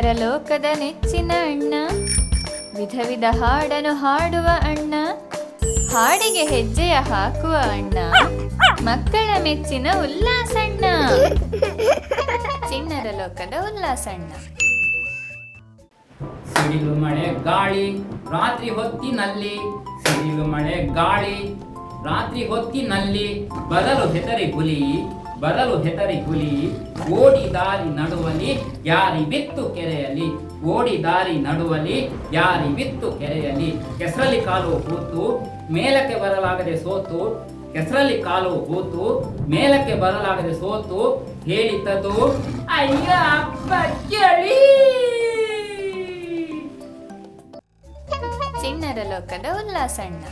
ಚಿಣ್ಣರ ಲೋಕದ ನೆಚ್ಚಿನ ಅಣ್ಣ. ವಿಧ ವಿಧ ಹಾಡನು ಹಾಡುವ ಅಣ್ಣ. ಹಾಡಿಗೆ ಹೆಜ್ಜೆಯ ಹಾಕುವ ಅಣ್ಣ. ಮಕ್ಕಳ ಮೆಚ್ಚಿನ ಉಲ್ಲಾಸಣ್ಣ ಚಿನ್ನದ ಲೋಕದ ಉಲ್ಲಾಸಣ್ಣ ಸಿಡಿಲು ಮಳೆ, ಗಾಳಿ, ರಾತ್ರಿ ಹೊತ್ತಿನಲ್ಲಿ. ಸಿಡಿಲು ಮಳೆ, ಗಾಳಿ, ರಾತ್ರಿ ಹೊತ್ತಿನಲ್ಲಿ. ಬದಲು ಹೆದರಿ ಹುಲಿ. ಬದಲು ಹೆದರಿ ಹುಲಿ, ಓಡಿ ದಾರಿ ನಡುವಲಿ, ಯಾರಿ ಬಿತ್ತು ಕೆರೆಯಲಿ ಓಡಿ ದಾರಿ ನಡುವಲಿ, ಯಾರಿ ಬಿತ್ತು ಕೆರೆಯಲಿ ಕೆಸರಲ್ಲಿ ಕಾಲು ಹೂತು ಮೇಲಕ್ಕೆ ಬರಲಾಗದೆ ಸೋತು, ಕೆಸರಲ್ಲಿ ಕಾಲು ಹೂತು ಮೇಲಕ್ಕೆ ಬರಲಾಗದೆ ಸೋತು ಹೇಳಿದ್ದದು ಅಯ್ಯ, ಅಪ್ಪ ಚಿಣ್ಣರ ಲೋಕದ ಉಲ್ಲಾಸಣ್ಣ.